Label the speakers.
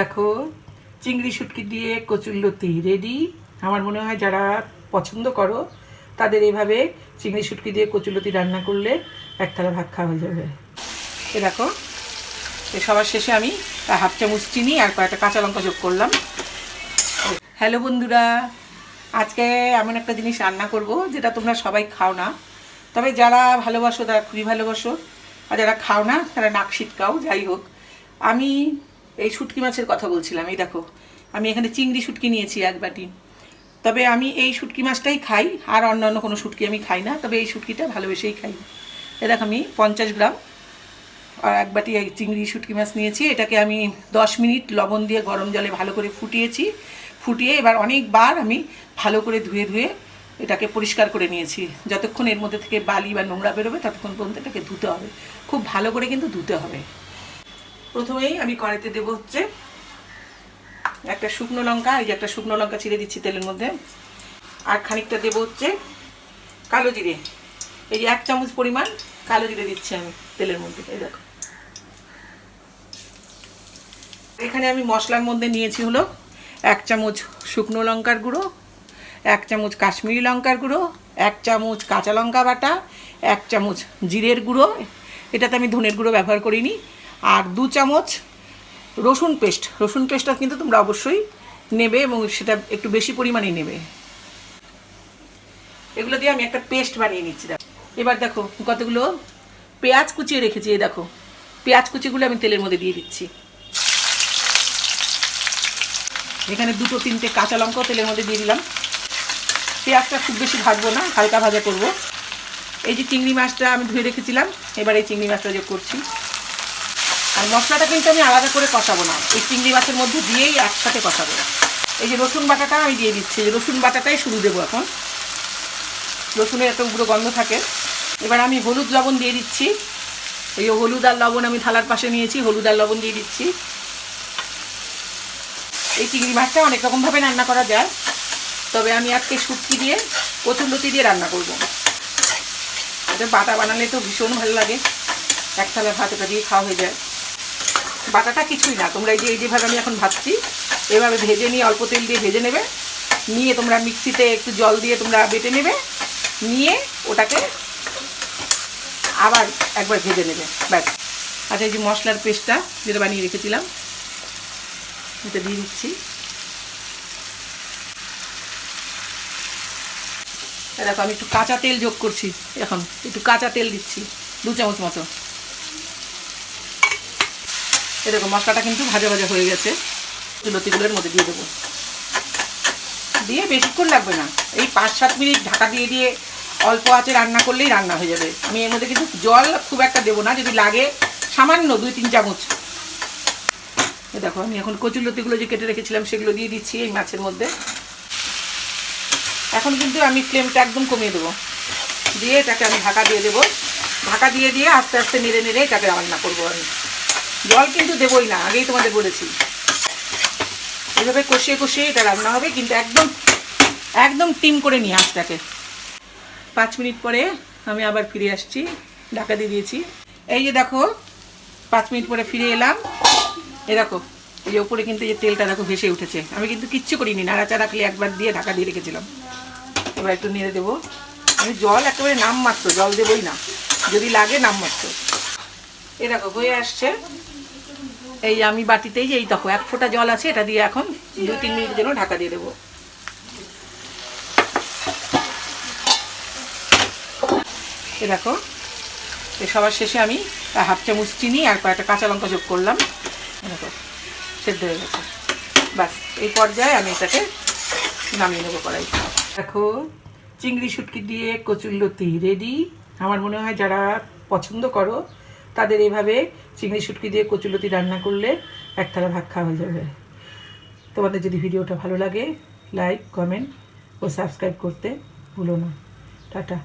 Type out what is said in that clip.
Speaker 1: দেখো, চিংড়ি শুটকি দিয়ে কচুরলতি রেডি আমার মনে হয় যারা পছন্দ করো, তাদের এভাবে চিংড়ি শুটকি দিয়ে কচুরলতি রান্না করলে এক থালা ভাত খাওয়া হয়ে যাবে। এ দেখো সবার শেষে আমি হাফ চামচ চিনি আর কয়েকটা কাঁচা লঙ্কা যোগ করলাম। হ্যালো বন্ধুরা, আজকে এমন একটা জিনিস রান্না করব যেটা তোমরা সবাই খাও না। তবে যারা ভালোবাসো, তারা খুবই ভালোবাসো। আর যারা খাও না, তারা নাক ছিটকাও যাই হোক। আমি এই শুটকি মাছের কথা বলছিলাম, এই দেখো, আমি এখানে চিংড়ি শুটকি নিয়েছি এক বাটি। তবে আমি এই শুটকি মাছটাই খাই, আর অন্যান্য কোনো শুটকি আমি খাই না, তবে এই শুটকিটা ভালোবেসেই খাই। এ দেখো, আমি পঞ্চাশ গ্রাম, আর এক বাটি এই চিংড়ি শুটকি মাছ নিয়েছি, এটাকে আমি দশ মিনিট লবণ দিয়ে গরম জলে ভালো করে ফুটিয়েছি। ফুটিয়ে এবার অনেকবার আমি ভালো করে ধুয়ে ধুয়ে এটাকে পরিষ্কার করে নিয়েছি। যতক্ষণ এর মধ্যে থেকে বালি বা নোংরা বেরোবে, ততক্ষণ পর্যন্ত এটাকে ধুতে হবে। খুব ভালো করে কিন্তু ধুতে হবে। প্রথমেই আমি কড়াইতে দেব হচ্ছে একটা শুকনো লঙ্কা, এই যে একটা শুকনো লঙ্কা ছিঁড়ে দিচ্ছি তেলের মধ্যে। আর খানিকটা দেবো হচ্ছে কালো জিরে। এই যে এক চামচ পরিমাণ কালো জিরে দিচ্ছি আমি তেলের মধ্যে, এই দেখো। এখানে আমি মশলার মধ্যে নিয়েছি হলো এক চামচ শুকনো লঙ্কার গুঁড়ো, এক চামচ কাশ্মীরি লঙ্কার গুঁড়ো, এক চামচ কাঁচা লঙ্কা বাটা, এক চামচ জিরের গুঁড়ো। এটাতে আমি ধনের গুঁড়ো ব্যবহার করিনি। আর দু চামচ রসুন পেস্ট। রসুন পেস্টটা কিন্তু তোমরা অবশ্যই নেবে এবং সেটা একটু বেশি পরিমাণে নেবে। এগুলো দিয়ে আমি একটা পেস্ট বানিয়ে নিচ্ছি এবার দেখো কতগুলো পেঁয়াজ কুচিয়ে রেখেছি, এই দেখো। পেঁয়াজ কুচিগুলো আমি তেলের মধ্যে দিয়ে দিচ্ছি। এখানে দুটো, তিনটে কাঁচা লঙ্কাও তেলের মধ্যে দিয়ে দিলাম। পেঁয়াজটা খুব বেশি ভাজবো না, হালকা ভাজা করব। এই যে চিংড়ি মাছটা আমি ধুয়ে রেখেছিলাম, এবার এই চিংড়ি মাছটা যোগ করছি। আর মশলাটা কিন্তু আমি আলাদা করে কষাবো না। এই চিংড়ি মাছের মধ্যে দিয়েই একসাথে কষাবো। এই যে রসুন বাটাটা আমি দিয়ে দিচ্ছি। রসুন বাটাটাই শুরু দেবো এখন। রসুনের এত উগ্র গন্ধ থাকে। এবার আমি হলুদ লবণ দিয়ে দিচ্ছি। এই হলুদ আর লবণ আমি থালার পাশে নিয়েছি। হলুদ আর লবণ দিয়ে দিচ্ছি। এই চিংড়ি মাছটা অনেক রকমভাবে রান্না করা যায়। তবে আমি আজকে শুটকি দিয়ে কচুরলতি দিয়ে রান্না করব। এটা বাটা বানালে তো ভীষণ ভালো লাগে। এক থালা ভাত ওটা দিয়ে খাওয়া হয়ে যায়। বাটাটা কিছুই না। তোমরা এই যে এই যেভাবে আমি এখন ভাজছি, এভাবে ভেজে নিয়ে অল্প তেল দিয়ে ভেজে নেবে। নিয়ে তোমরা মিক্সিতে একটু জল দিয়ে তোমরা বেটে নেবে। নিয়ে ওটাকে আবার একবার ভেজে নেবে। ব্যাস। আচ্ছা এই যে মশলার পেস্টটা যেটা বানিয়ে রেখেছিলাম, এটা দিয়ে দিচ্ছি। দেখো, আমি একটু কাঁচা তেল যোগ করছি। এখন একটু কাঁচা তেল দিচ্ছি, দু চামচ মতো। এরকম মশলাটা কিন্তু ভাজা ভাজা হয়ে গেছে। লতিগুলোর মধ্যে দিয়ে দেবো। দিয়ে বেশিক্ষণ লাগবে না। এই পাঁচ, সাত মিনিট ঢাকা দিয়ে দিয়ে অল্প আঁচে রান্না করলেই রান্না হয়ে যাবে। আমি এর মধ্যে কিন্তু জল খুব একটা দেবো না, যদি লাগে সামান্য দুই, তিন চামচ। দেখো, আমি এখন কচুর লতিগুলো যে কেটে রেখেছিলাম, সেগুলো দিয়ে দিচ্ছি এই মাছের মধ্যে। এখন কিন্তু আমি ফ্লেমটা একদম কমিয়ে দেবো। দিয়ে এটাকে আমি ঢাকা দিয়ে দেবো। ঢাকা দিয়ে দিয়ে আস্তে আস্তে নেড়ে নেড়ে এটাকে রান্না করব আমি। জল কিন্তু দেবই না, আগেই তোমাদের বলেছি। এভাবে কষিয়ে কষিয়ে এটা রান্না হবে, কিন্তু একদম একদম টিম করে নিয়ে আঁচটাকে। পাঁচ মিনিট পরে আমি আবার ফিরে আসছি, ঢাকা দিয়ে দিয়েছি। এই যে দেখো, পাঁচ মিনিট পরে ফিরে এলাম। এ দেখো, এই যে উপরে কিন্তু এই যে তেলটা দেখো ভেসে উঠেছে। আমি কিন্তু কিচ্ছু করিনি, নাড়াচাড়া খালি একবার দিয়ে ঢাকা দিয়ে রেখেছিলাম। এবার একটু নেড়ে দেবো। আমি জল একেবারে নাম মাত্র জল দেবই না। যদি লাগে নাম মাত্র এ দেখো, হয়ে আসছে। এই আমি বাটিতেই এই দেখো, এক ফোঁটা জল আছে, এটা দিয়ে এখন দুই, তিন মিনিটের জন্য ঢাকা দিয়ে দেবো। এ দেখো, এ সবার শেষে আমি হাফ চামচ চিনি আর কয়েকটা কাঁচা লঙ্কা যোগ করলাম। দেখো, সেদ্ধ হয়ে গেছে। বাস এই পর্যায়ে আমি এটাকে নামিয়ে নেব কড়াই দেখো, চিংড়ি শুটকি দিয়ে কচুরলতি রেডি আমার মনে হয় যারা পছন্দ করো তাদের এভাবে চিংড়ি সুটকি দিয়ে কচুলতি রান্না করলে এক থালা ভাগ খাওয়া হয়ে যাবে। তোমাদের যদি ভিডিওটা ভালো লাগে লাইক কমেন্ট ও সাবস্ক্রাইব করতে ভুলো না। টাটা।